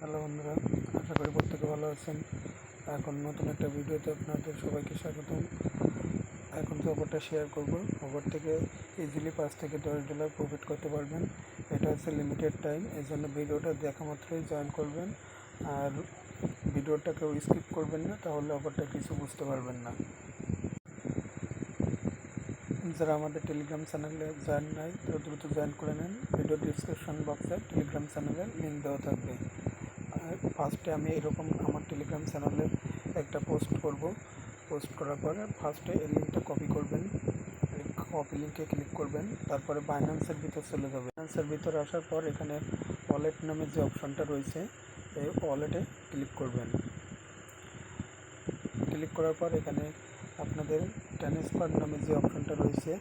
Hello বন্ধুরা, আশা করি প্রত্যেকে ভালো আছেন। এখন নতুন একটা ভিডিওতে আপনাদের সবাইকে স্বাগতম। এখন যে অফারটা শেয়ার করব, অফার থেকে ইজিলি পাঁচ থেকে দশ ডলার প্রফিট করতে পারবেন। এটা হচ্ছে লিমিটেড টাইম এই জন্য ভিডিওটা দেখা মাত্রই জয়েন করবেন। আর ভিডিওটা কেউ স্কিপ করবেন না, তাহলে অফারটা কিছু বুঝতে পারবেন না। যারা আমাদের টেলিগ্রাম চ্যানেলে জয়েন নাই, তারা দ্রুত জয়েন করে নেন। ভিডিও ডিসক্রিপশন বক্সে টেলিগ্রাম চ্যানেলের লিঙ্ক দেওয়া থাকবে। ফার্স্টে আমি এরকম আমার টেলিগ্রাম চ্যানেলে একটা পোস্ট করব। পোস্ট করার পরে ফার্স্টে এই লিঙ্কটা কপি করবেন। কপি লিঙ্কে ক্লিক করবেন। তারপরে বাইন্যান্সের ভিতর চলে যাবে। বাইন্যান্সের ভিতর আসার পর এখানে ওয়ালেট নামের যে অপশনটা রয়েছে, এই ওয়ালেটে ক্লিক করবেন। ক্লিক করার পর এখানে আপনাদের ট্রান্সফার নামে যে অপশনটা রয়েছে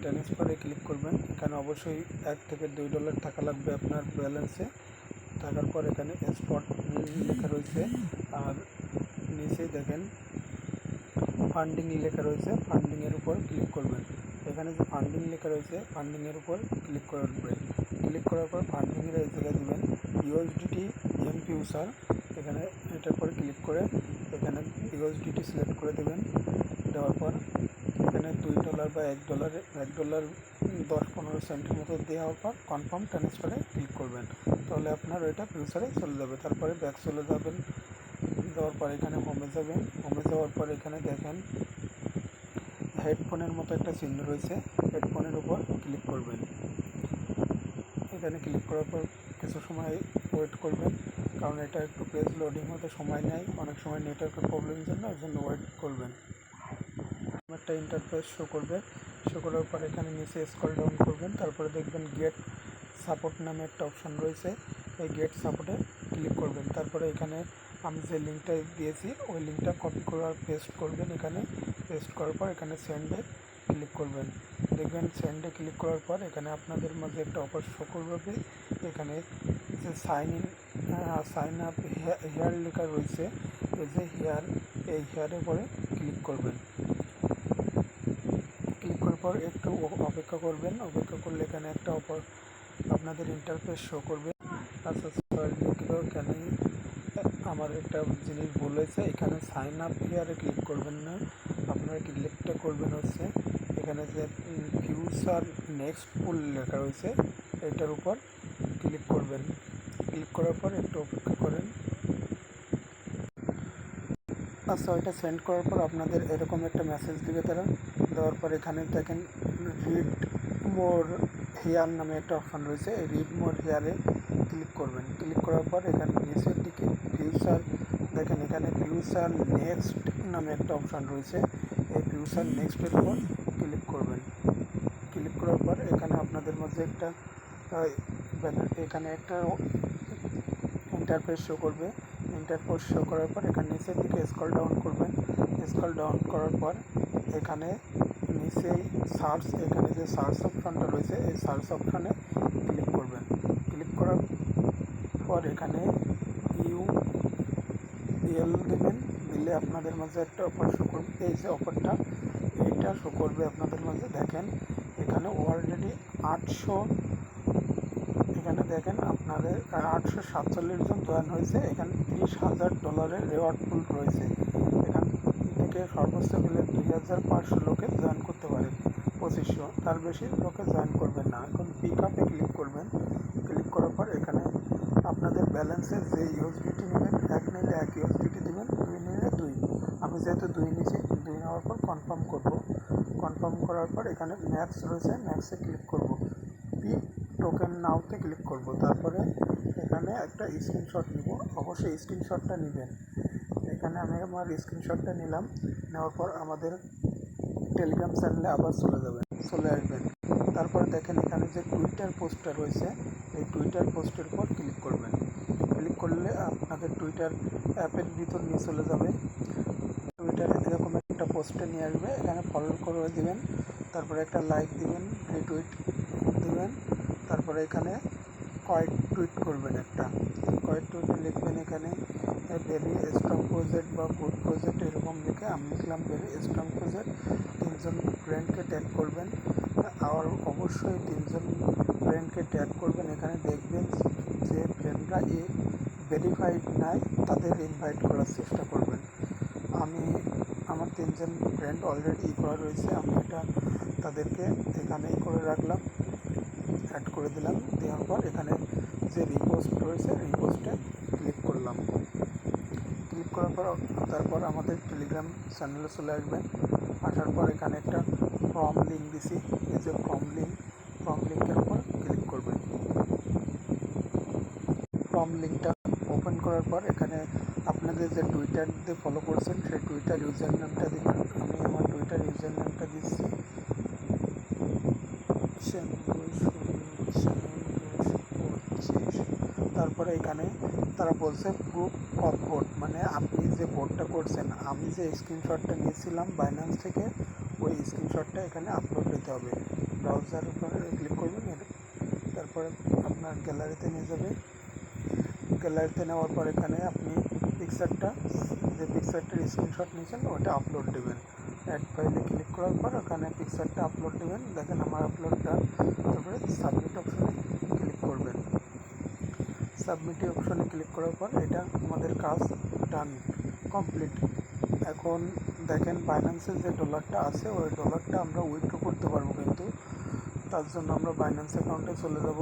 ট্রান্সফারে ক্লিক করবেন। এখানে অবশ্যই এক থেকে দুই ডলার টাকা লাগবে আপনার ব্যালেন্সে থাকার পর এখানে স্পট লেখা রয়েছে। আর নিচে দেখেন ফান্ডিং লেখা রয়েছে ফান্ডিংয়ের উপর ক্লিক করবেন। এখানে যে ফান্ডিং লেখা রয়েছে ফান্ডিংয়ের উপর ক্লিক করবেন। ক্লিক করার পর ফান্ডিংয়ের এই জায়গায় দেবেন। ইউএসডিটি এম ফিউচার এখানে এটার পর ক্লিক করে এখানে ইউএসডিটি সিলেক্ট করে দেবেন। দেওয়ার পর এখানে দুই ডলার বা এক ডলার এক ডলার দশ পনেরো সেন্টের মতো দেওয়ার পর কনফার্ম ট্রান্সফারে ক্লিক করবেন। তাহলে আপনার ওইটা ফিউচারে চলে যাবে। তারপরে ব্যাক চলে যাবেন। যাওয়ার পর এখানে হোমে যাবেন। হোমে যাওয়ার পর এখানে দেখেন হেডফোনের মতো একটা চিহ্ন রয়েছে। হেডফোনের উপর ক্লিক করবেন। এখানে ক্লিক করার পর কিছু সময় ওয়েট করবেন। কারণ এটা একটু পেজ লোডিং হতে সময় নেয়। অনেক সময় নেটওয়ার্কের প্রবলেমের জন্য ওই জন্য ওয়েট করবেন। একটা ইন্টারফেস শো করবে শো করার পর এখানে নিচে স্ক্রল ডাউন করবেন। তারপরে দেখবেন গেট সাপোর্ট নামে একটা অপশন রয়েছে, এই গেট সাপোর্টে ক্লিক করবেন। তারপরে এখানে আমি যে লিঙ্কটা দিয়েছি, ওই লিঙ্কটা কপি করার পেস্ট করবেন এখানে। পেস্ট করার পর এখানে সেন্ডে ক্লিক করবেন। দেখবেন সেন্ডে ক্লিক করার পর এখানে আপনাদের মাঝে একটা অফার শো করবে। এখানে যে sign in sign up here লেখা রয়েছে, এই যে হেয়ার এই হেয়ারের পরে ক্লিক করবেন। ক্লিক করার পর একটু অপেক্ষা করবেন। অপেক্ষা করলে এখানে একটা অফার আপনাদের ইন্টারফেস শো করবে। আচ্ছা সরি দুঃখিত এখানে আমার একটা জিনিস ভুল হয়েছে। এখানে সাইন আপ হেয়ারে ক্লিক করবেন না। আপনারা ক্লিকটা করবেন হচ্ছে, এখানে যে ফিউচার নেক্সট ফুল লেখা রয়েছে, এটার উপর ক্লিক করবেন। ক্লিক করার পর একটু অপেক্ষা করেন। আচ্ছা ওইটা সেন্ড করার পর আপনাদের এরকম একটা মেসেজ দিবে তারা। দেওয়ার পর এখানে দেখেন রিড মোর হেয়ার নামে একটা অপশান রয়েছে, এই রিড মোর হেয়ারে ক্লিক করবেন। ক্লিক করার পর এখানে নিচের দিকে ফিউচার দেখেন এখানে ফিউচার নেক্সট নামে একটা অপশান রয়েছে, এই ফিউচার নেক্সটের উপর ক্লিক করবেন। ক্লিক করার পর এখানে আপনাদের মধ্যে একটা এখানে একটা ইন্টারফেস শো করবে। ইন্টারফেস শো করার পর এখানে নিচের দিকে স্কল ডাউন করবেন। স্কল ডাউন করার পর এখানে নিচেই সার্চ, এখানে যে সার্চ অপশানটা রয়েছে, এই সার্চ অপশানে ক্লিক করবেন। ক্লিক করার পর এখানে ইউ এল দেবেন, দিলে আপনাদের মাঝে একটা অফার শো করবে। এই যে অফারটা এইটা শো করবে আপনাদের মাঝে। দেখেন, এখানে অলরেডি আটশো, এখানে দেখেন আপনাদের আটশো সাতচল্লিশ জন জয়েন হয়েছে। এখানে তিরিশ হাজার ডলারের রেওয়ার্ড পুল রয়েছে। এখান থেকে সর্বোচ্চ গেলে দুই হাজার পাঁচশো লোকে জয়েন করতে পারে। পঁচিশশো, তার বেশি লোকে জয়েন করবেন না। এখন পিক আপে ক্লিক করবেন। ক্লিক করার পর এখানে আপনাদের ব্যালেন্সের যে ইউএসডিটি নেবেন, এক নিলে এক ইউএসডিটি দেবেন, দুই নিলে দুই। আমি যেহেতু দুই নিয়েছি, দুই নেওয়ার পর কনফার্ম করব। কনফার্ম করার পর এখানে ম্যাক্স রয়েছে ম্যাক্সে ক্লিক করব। পিক টোকেন নাওতে ক্লিক করব। তারপরে এখানে একটা স্ক্রিনশট নিব। অবশ্যই স্ক্রিনশটটা নেবেন। এখানে আমি আমার স্ক্রিনশটটা নিলাম। নেওয়ার পর আমাদের টেলিগ্রাম চ্যানেলে আবার চলে যাবেন চলে আসবেন। তারপর দেখেন এখানে যে টুইটার পোস্টটা রয়েছে, এই টুইটার পোস্টের উপর ক্লিক করবেন। ক্লিক করলে আপনাদের টুইটার অ্যাপের ভিতর নিয়ে চলে যাবে। টুইটারে এরকম একটা পোস্টে নিয়ে আসবে। এখানে ফলো করে দেবেন। তারপরে একটা লাইক দিবেন রিটুইট দিবেন। তারপরে এখানে কয়েক টুইট করবেন একটা। কয়েক টুইটে লিখবেন এখানে ভেরি স্ট্রং প্রজেক্ট বা গুড প্রজেক্ট এরকম লিখে, আমি লিখলাম ভেরি স্ট্রং প্রজেক্ট তিনজন ফ্রেন্ডকে ট্যাগ করবেন। আর অবশ্যই তিনজন ফ্রেন্ডকে ট্যাগ করবেন। এখানে দেখবেন যে ফ্রেন্ডরা এ ভেরিফাইড নাই, তাদের ইনভাইট করার চেষ্টা করবেন। আমি, আমার তিনজন ফ্রেন্ড অলরেডি ই করা রয়েছে। আমি এটা তাদেরকে এখানেই করে রাখলাম। অ্যাড করে দিলাম। দেওয়ার পর এখানে যে রিপোস্ট রয়েছে রিপোস্টে ক্লিক করলাম। ক্লিক করার পর, তারপর আমাদের টেলিগ্রাম চ্যানেলে চলে আসবেন আসার পর এখানে একটা ফর্ম লিঙ্ক দিছি। এই যে ফর্ম লিঙ্ক ফর্ম লিঙ্কের উপর ক্লিক করবেন ফর্ম লিঙ্কটা ওপেন করার পর এখানে আপনাদের যে টুইটার দিয়ে ফলো করছেন, সেই টুইটার ইউজার নেমটা দিবেন আমি আমার টুইটার ইউজার নেমটা দিচ্ছি তারপরে এখানে তারা বলছে প্রুফ অফ ভোট মানে আপনি যে ভোটটা করছেন, আমি যে স্ক্রিনশটটা নিয়েছিলাম বাইন্যান্স থেকে, ওই স্ক্রিনশটটা এখানে আপলোড দিতে হবে। ব্রাউজার উপরে ক্লিক করবেন তারপরে আপনার গ্যালারিতে নিয়ে যাবে। গ্যালারিতে নেওয়ার পর এখানে আপনি পিকচারটা যে পিকচারটার স্ক্রিনশট নিয়েছেন, ওটা আপলোড দেবেন। অ্যাড ফাইলে ক্লিক করার পর ওখানে পিকচারটা আপলোড দেবেন। দেখেন আমার আপলোডটা তারপরে সাবমিট অপশনে ক্লিক করবেন। সাবমিট অপশনে ক্লিক করার পর এটা আমাদের কাজ ডান কমপ্লিট এখন দেখেন বাইন্যান্সের যে ডলারটা আছে, ওই ডলারটা আমরা উইথড্র করতে পারব কিন্তু। তার জন্য আমরা বাইন্যান্স অ্যাকাউন্টে চলে যাব।